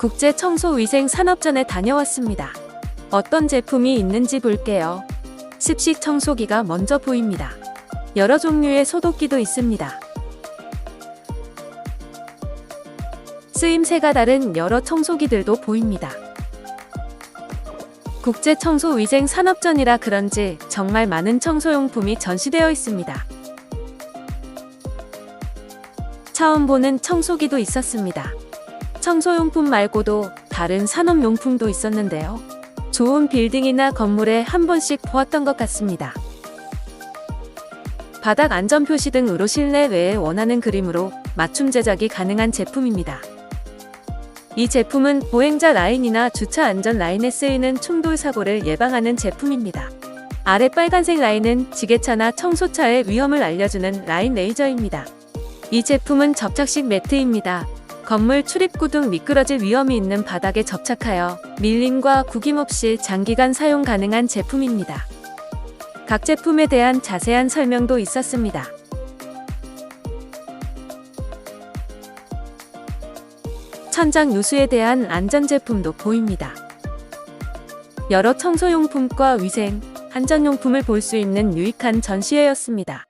국제 청소 위생 산업전에 다녀왔습니다. 어떤 제품이 있는지 볼게요. 습식 청소기가 먼저 보입니다. 여러 종류의 소독기도 있습니다. 쓰임새가 다른 여러 청소기들도 보입니다. 국제 청소 위생 산업전이라 그런지 정말 많은 청소용품이 전시되어 있습니다. 처음 보는 청소기도 있었습니다. 청소용품 말고도 다른 산업용품도 있었는데요. 좋은 빌딩이나 건물에 한 번씩 보았던 것 같습니다. 바닥 안전 표시 등으로 실내외에 원하는 그림으로 맞춤 제작이 가능한 제품입니다. 이 제품은 보행자 라인이나 주차 안전 라인에 쓰이는 충돌 사고를 예방하는 제품입니다. 아래 빨간색 라인은 지게차나 청소차의 위험을 알려주는 라인 레이저입니다. 이 제품은 접착식 매트입니다. 건물 출입구 등 미끄러질 위험이 있는 바닥에 접착하여 밀림과 구김 없이 장기간 사용 가능한 제품입니다. 각 제품에 대한 자세한 설명도 있었습니다. 천장 유수에 대한 안전 제품도 보입니다. 여러 청소용품과 위생, 안전용품을 볼 수 있는 유익한 전시회였습니다.